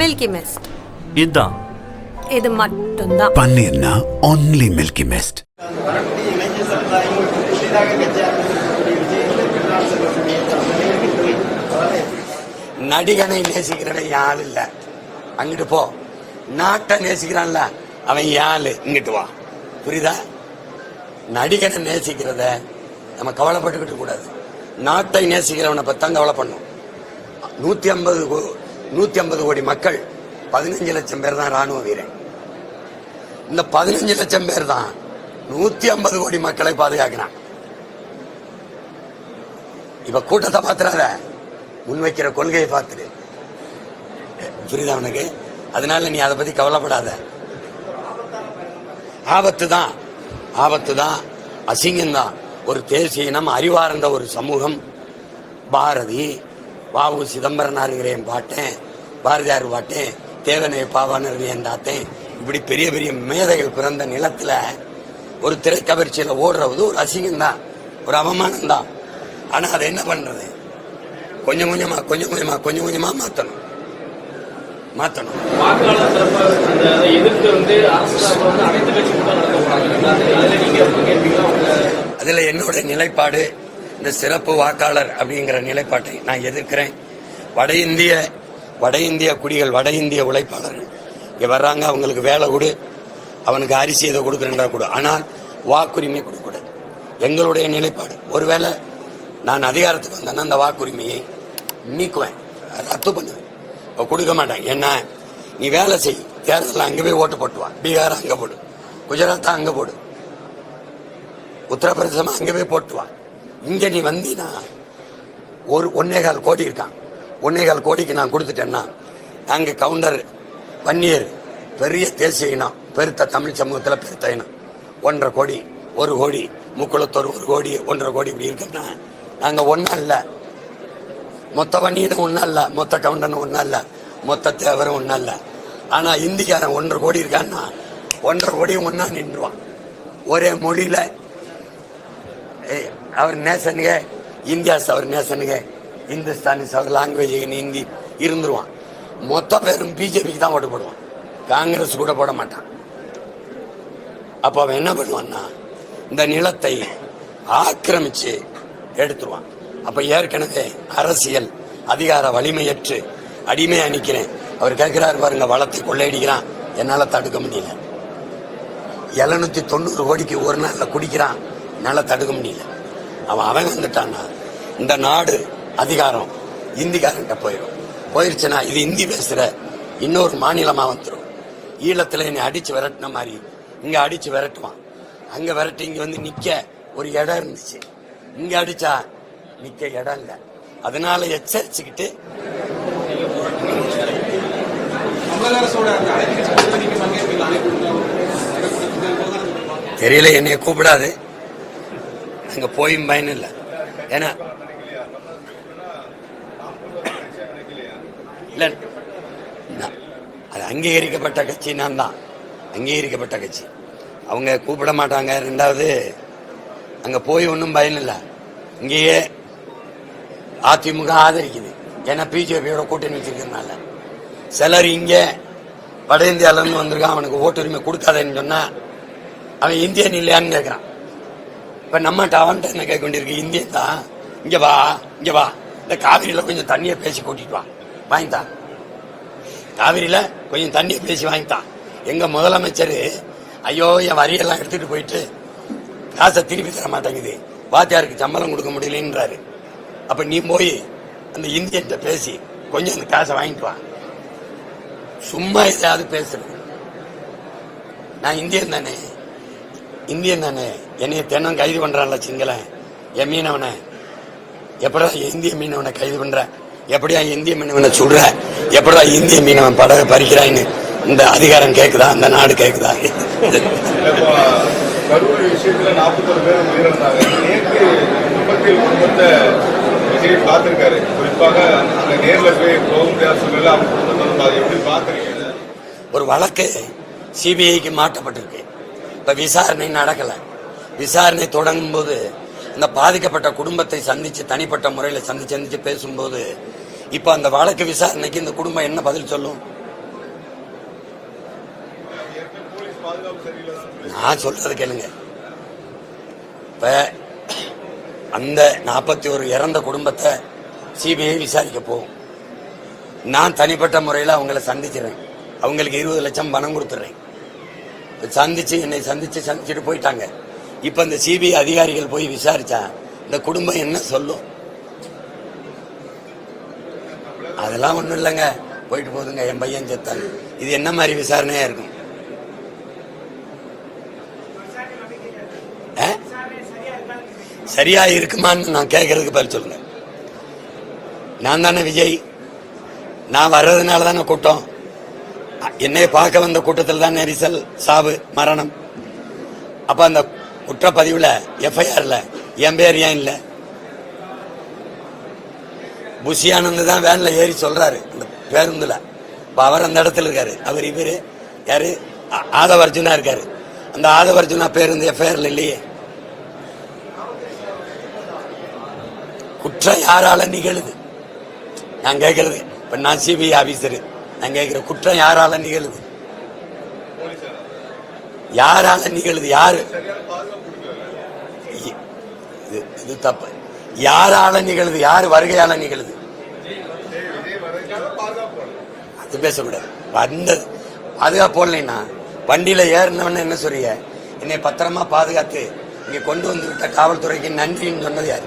Milky mist இதுதான் இது மட்டும்தான். பன்னீர்னா only மில்கி மிஸ்ட் நடிகனை நேசிக்கிறவன் யாழ் இல்ல. அங்கிட்டு போ. நாட்டை நேசிக்கிறான்ல அவன் யாழ் இங்கிட்டு வா. புரியுதா? நடிகனை நேசிக்கிறத நம்ம கவலைப்பட்டுக்கிட்டு கூடாது. நாட்டை நேசிக்கிறவனை பத்தி தான் கவலை பண்ணும் நூத்தி ஐம்பது நூத்தி ஐம்பது கோடி மக்கள் பதினஞ்சு லட்சம் பேர் தான் ராணுவ வீரன் இந்த பதினஞ்சு லட்சம் பேர் தான் நூத்தி ஐம்பது கோடி மக்களை பாதுகாக்கிறான் இப்ப கூட்டத்தை பாத்துறாத முன்வைக்கிற கொள்கையை பார்த்துரு புரியுதா உனக்கு? அதனால நீ அதை பத்தி கவலைப்படாத. ஆபத்து தான். ஆபத்து தான். அசிங்கம் தான். ஒரு தேசிய இனம் அறிவார்ந்த ஒரு சமூகம். பாரதி வாவு சிதம்பரனாருங்கிறேன் பாட்டேன் பாரதியார் பாட்டேன் தேவனை பாவானர் என்றாத்தேன் இப்படி பெரிய பெரிய மேதைகள் பிறந்த நிலத்துல ஒரு திரைக்கவர்ச்சியில ஓடுறது ஒரு அசிங்கம் தான் ஒரு அவமானம் தான் ஆனா அதை என்ன பண்றது? கொஞ்சம் கொஞ்சமா கொஞ்சம் கொஞ்சமா கொஞ்சம் கொஞ்சமா மாத்தணும். மாத்தணும். வாக்காளர் தரப்பு அந்த அதை எதிர்த்து வந்து அரசு தரப்பு வந்து அனைத்து கட்சி கூட்டம் நடத்த போறாங்க. அதுல நீங்க பங்கேற்பீங்களா உங்க அதுல என்னோட நிலைப்பாடு இந்த சிறப்பு வாக்காளர் அப்படிங்கிற நிலைப்பாட்டை நான் எதிர்க்கிறேன். வட இந்திய வட இந்திய குடிகள் வட இந்திய உழைப்பாளர்கள் இங்கே வர்றாங்க அவங்களுக்கு வேலை கொடு அவனுக்கு அரிசி இதை கொடுக்குறேன்டா கொடு. ஆனால் வாக்குரிமை கொடுக்கக்கூடாது. எங்களுடைய நிலைப்பாடு ஒருவேளை நான் அதிகாரத்துக்கு வந்தேன்னா அந்த வாக்குரிமையை நீக்குவேன் ரத்து பண்ணுவேன். இப்போ கொடுக்க மாட்டேன் என்ன? நீ வேலை செய். தேர்தலில் அங்கே போய் ஓட்டு போட்டு பீகார் அங்கே போடு. குஜராத்தா அங்கே போடு. உத்தரப்பிரதேசம் அங்கே போய் போட்டுவா இங்க நீ வந்தீனா ஒரு ஒன்னேகால் கோடி இருக்கான் ஒன்னேகால் கோடிக்கு நான் கொடுத்துட்டேன்னா அங்கே கவுண்டர் பன்னீர் பெரிய தேசிய இனம் பெருத்த தமிழ் சமூகத்தில் பெருத்த இனம். ஒன்றரை கோடி ஒரு கோடி முக்குளத்தோர் ஒரு கோடி ஒன்றரை கோடி இப்படி இருக்குன்னா நாங்கள் ஒன்றும் இல்லை. மொத்த வன்னியனும் ஒன்றும் இல்லை மொத்த கவுண்டனும் ஒன்றும் இல்லை மொத்த தேவரும் ஒன்றும் இல்லை. ஆனால் இந்திக்காரன் ஒன்றரை கோடி இருக்கான்னா ஒன்றரை கோடியும் ஒன்றா நின்றுவான். ஒரே மொழியில் ஏய், அவர் நேசனுங்க. இந்தியாஸ் அவர் நேசனுங்க. இந்துஸ்தானிஸ் அவர் லாங்குவேஜ் ஹிந்தி இருந்துருவான். மொத்த பேரும் பிஜேபிக்கு தான் ஓட்டு போடுவான். காங்கிரஸ் கூட போட மாட்டான். அப்போ அவன் என்ன பண்ணுவான்னா இந்த நிலத்தை ஆக்கிரமிச்சு எடுத்துருவான். அப்போ ஏற்கனவே அரசியல் அதிகார வலிமையற்று அடிமையா நிற்கிறேன் அவர் கேட்கிறாரு பாருங்க வளத்தை கொள்ளையடிக்கிறான். என்னால் தடுக்க முடியல. எழுநூத்தி தொண்ணூறு கோடிக்கு ஒரு நாளில் குடிக்கிறான். என்னால் தடுக்க முடியல. அவன் அவன் வந்துட்டான்னா இந்த நாடு அதிகாரம் இந்திக்காரன்ட்ட போயிடும் போயிருச்சுன்னா இது இந்தி பேசுற இன்னொரு மாநிலமா வந்துடும் ஈழத்துல என்னை அடிச்சு விரட்டின மாதிரி இங்க அடிச்சு விரட்டுவான். அங்க விரட்டி இங்க வந்து நிக்க ஒரு இடம் இருந்துச்சு. இங்க அடிச்சா நிக்க இடம் இல்லை. அதனால எச்சரிச்சுக்கிட்டு தெரியல என்னைய கூப்பிடாது. அங்க போயும் பயன் இல்லை. ஏன்னா இல்லை அது அங்கீகரிக்கப்பட்ட கட்சி நான் தான். அங்கீகரிக்கப்பட்ட கட்சி. அவங்க கூப்பிட மாட்டாங்க. ரெண்டாவது அங்க போய் ஒன்றும் பயன் இல்லை. இங்கேயே அதிமுக ஆதரிக்குது. ஏன்னா பிஜேபியோட கூட்டணி வச்சிருக்கிறதுனால. சிலர் இங்கே வட இந்தியாவிலேருந்து வந்திருக்கான் அவனுக்கு ஓட்டுரிமை கொடுக்காதேன்னு சொன்னால் அவன் இந்தியன் இல்லையான்னு கேட்குறான் இப்ப நம்ம அவன்கிட்ட என்ன கேட்க கொண்டிருக்கு இந்தியன் தான். இங்க வா இங்க வா. இந்த காவிரியில கொஞ்சம் தண்ணியை பேசி கூட்டிட்டு வா. வாங்கித்தான் காவிரியில கொஞ்சம் தண்ணியை பேசி வாங்கித்தான் எங்க முதலமைச்சர் ஐயோ என் வரியெல்லாம் எடுத்துட்டு போயிட்டு காசை திருப்பி தர மாட்டேங்குது. வாத்தியாருக்கு சம்பளம் கொடுக்க முடியலன்றாரு. அப்ப நீ போய் அந்த இந்தியன்கிட்ட பேசி கொஞ்சம் அந்த காசை வாங்கிட்டு வா. சும்மா எதாவது பேசுறது. நான் இந்தியன் தானே. இந்தியன் தானே? என்னைய தினம் கைது பண்றான்ல சிங்களன். என் மீனவனை. எப்படா இந்திய மீனவனை கைது பண்ற? எப்படியா இந்திய மீனவனை சுடுற எப்படா இந்திய மீனவன் படகை பறிக்கிறான்னு இந்த அதிகாரம் கேக்குதா? அந்த நாடு கேக்குதா? ஒரு வழக்கு சிபிஐக்கு மாற்றப்பட்டிருக்கு. இப்போ விசாரணை நடக்கலை. விசாரணை தொடங்கும் போது இந்த பாதிக்கப்பட்ட குடும்பத்தை சந்தித்து தனிப்பட்ட முறையில் சந்திச்சு சந்தித்து பேசும்போது இப்போ அந்த வழக்கு விசாரணைக்கு இந்த குடும்பம் என்ன பதில் சொல்லும்? நான் சொல்றது கேளுங்க. இப்ப அந்த நாற்பத்தி ஒரு இறந்த குடும்பத்தை சிபிஐ விசாரிக்க போகும். நான் தனிப்பட்ட முறையில் அவங்கள சந்திக்கிறேன் அவங்களுக்கு இருபது லட்சம் பணம் கொடுத்துட்றேன் சந்திச்சு என்னை சந்திச்சு சந்திச்சுட்டு போயிட்டாங்க. இப்ப இந்த சிபிஐ அதிகாரிகள் போய் விசாரிச்சா இந்த குடும்பம் என்ன சொல்லும்? அதெல்லாம் ஒண்ணும் இல்லைங்க. போயிட்டு போதுங்க என் பையன் செத்தான். இது என்ன மாதிரி விசாரணையா இருக்கும்? ஆ? சரியா இருக்குமான்னு நான் கேட்கறதுக்கு பதில் சொல்லுங்க. நான் தானே விஜய். நான் வர்றதுனால தானே கூட்டம். என்னை பார்க்க வந்த கூட்டத்தில் தான் நெரிசல் சாவு மரணம். அப்ப அந்த குற்றப்பதிவுல எஃப்ஐஆர்ல என் பேர் ஏன் இல்லை? புஷியானந்த் தான் வேன்ல ஏறி சொல்றாரு அந்த பேருந்துல. இப்போ அவர் அந்த இடத்துல இருக்காரு. அவர் இவர் யாரு? ஆ- ஆதவ அர்ஜுனா இருக்காரு. அந்த ஆதவ அர்ஜுனா பேருந்து எஃப்ஐஆர்ல இல்லையே. குற்றம் யாரால நிகழுது? நான் கேட்கறது இப்ப நான் சிபிஐ ஆபீசரு. நான் கேட்கிற குற்றம் யாரால நிகழுது? யாரால நிகழுது? யாரு? இது- தப்பு. யாரால நிகழுது? யாரு வருகையால நிகழுது? அது பேசக்கூடாது வந்தது பாதுகாப்பு போடலைன்னா வண்டியில ஏறினவன என்ன சொல்றிய என்னை பத்திரமா பாதுகாத்து இங்க கொண்டு வந்து விட்ட காவல்துறைக்கு நன்றின்னு சொன்னது யாரு?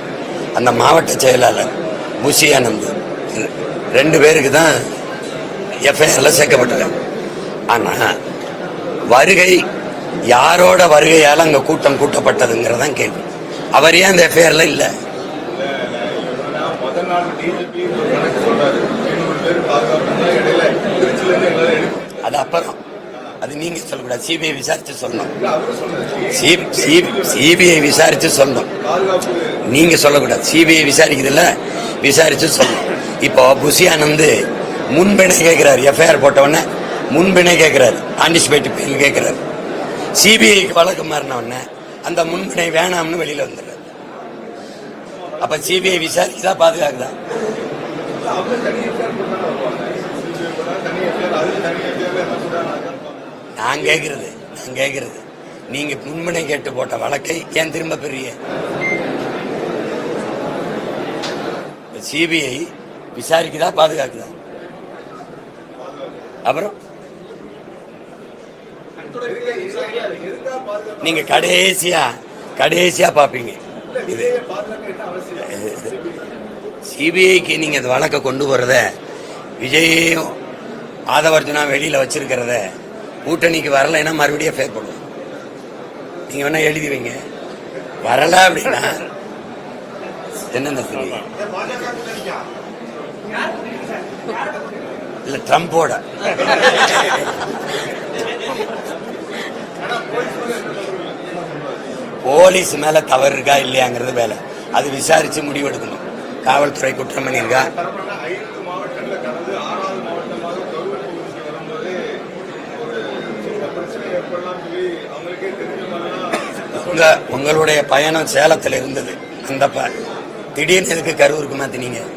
அந்த மாவட்ட செயலாளர் முசி ஆனந்த். ரெ- ரெண்டு பேருக்கு தான் எஃப்ஐஆரில் சேர்க்கப்பட்டிருக்காங்க. ஆனால் வருகை யாரோட வருகையால் அங்கே கூட்டம் கூட்டப்பட்டதுங்கிறதான் கேள்வி. அவர் ஏன் அந்த எஃப்ஐஆரில் இல்லை? அது அப்புறம். அது நீங்க சொல்லக்கூடாது. சிபிஐ விசாரிச்சு சொன்னோம். சிபிஐ விசாரிச்சு சொன்னோம். நீங்க சொல்லக்கூடாது. சிபிஐ விசாரிக்குதுல்ல? விசாரிச்சு சொல்லணும் இப்போ புசி ஆனந்த் முன்பிணை கேட்கிறாரு எஃப்ஐஆர் போட்டவொடனே முன்பிணை கேட்கிறாரு ஆன்டிசிபேட் பெயில் கேட்கிறாரு சிபிஐக்கு வழக்கு மாறின அந்த முன்பிணை வேணாம்னு வெளியில வந்துடுறாரு. அப்ப சிபிஐ விசாரிக்குதா பாதுகாக்குதா? நான் கேட்கறது நான் கேட்கறது நீங்க முன்பிணை கேட்டு போட்ட வழக்கை ஏன் திரும்ப பெரிய சிபிஐ விசாரிக்குதா பாதுகாக்குதா? அப்புறம்? நீங்க கடைசியா கடைசியா பாப்பீங்க. இது சிபிஐக்கு நீங்க இந்த வழக்கை கொண்டு போறத விஜயும் ஆதவர்ஜுனா வெளியில வச்சிருக்கிறத கூட்டணிக்கு வரலைன்னா மறுபடியும் ஃபேர் பண்ணுவோம். நீங்க வேணா எழுதி வைங்க. வரல அப்படின்னா என்னென்ன சொல்லுங்க இல்ல ட்ரம்போட. போலீஸ் மேல தவறு இருக்கா இல்லையாங்கிறது வேலை. அது விசாரிச்சு முடிவெடுக்கணும். காவல்துறை குற்றம் பண்ணியிருக்கா? உங்க உங்களுடைய பயணம் சேலத்துல இருந்தது. அந்த திடீர்னு எதுக்கு கரூருக்கு இருக்குமா சிஎம்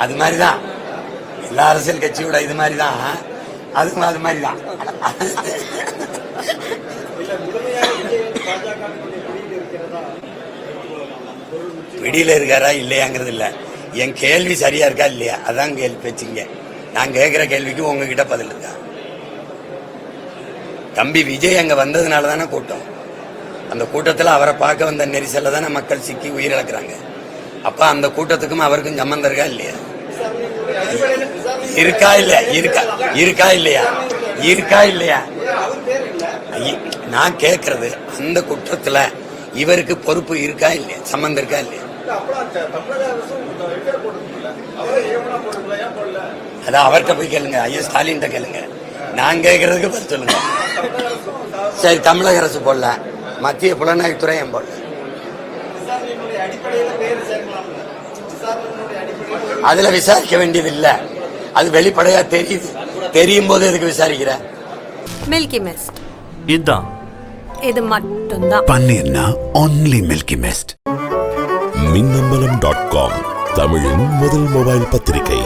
அது மாதிரி தான் எல்லா அரசியல் கட்சியோட இது மாதிரி தான் அதுவும் அது மாதிரி தான் பிடியில் இருக்காரா இல்லையாங்கிறது இல்லை. என் கேள்வி சரியா இருக்கா இல்லையா? அதான் கேள்வி வச்சுங்க நான் கேட்குற கேள்விக்கு உங்ககிட்ட பதில் இருக்கா? தம்பி விஜய் அங்க வந்ததுனால தானே கூட்டம். அந்த கூட்டத்தில் அவரை பார்க்க வந்த நெரிசல்ல தானே மக்கள் சிக்கி உயிரிழக்கிறாங்க. அப்ப அந்த கூட்டத்துக்கும் அவருக்கும் சம்மந்தம் இருக்கா இல்லையா? இருக்கா இல்லையா? இருக்கா இருக்கா இல்லையா? இருக்கா இல்லையா? நான் கேக்குறது அந்த குற்றத்துல இவருக்கு பொறுப்பு இருக்கா இல்லையா? சம்மந்தம் இருக்கா இல்லையா? அதான் அவர்கிட்ட போய் கேளுங்க. ஐயா ஸ்டாலின்ட்ட கேளுங்க. நான் கேட்கறதுக்கு பதில் சொல்லுங்க. சரி தமிழக அரசு போடல. மத்திய புலனாய்வுத்துறை ஏன் போடல? அதுல விசாரிக்க வேண்டியது இல்ல அது வெளிப்படையா தெரியுது. தெரியும் போது எதுக்கு விசாரிக்கிற? மில்கி மிஸ்ட் இதுதான் இது மட்டும்தான். பன்னீர்னா only Milky Mist Minnambalam dot com தமிழின் முதல் மொபைல் பத்திரிகை.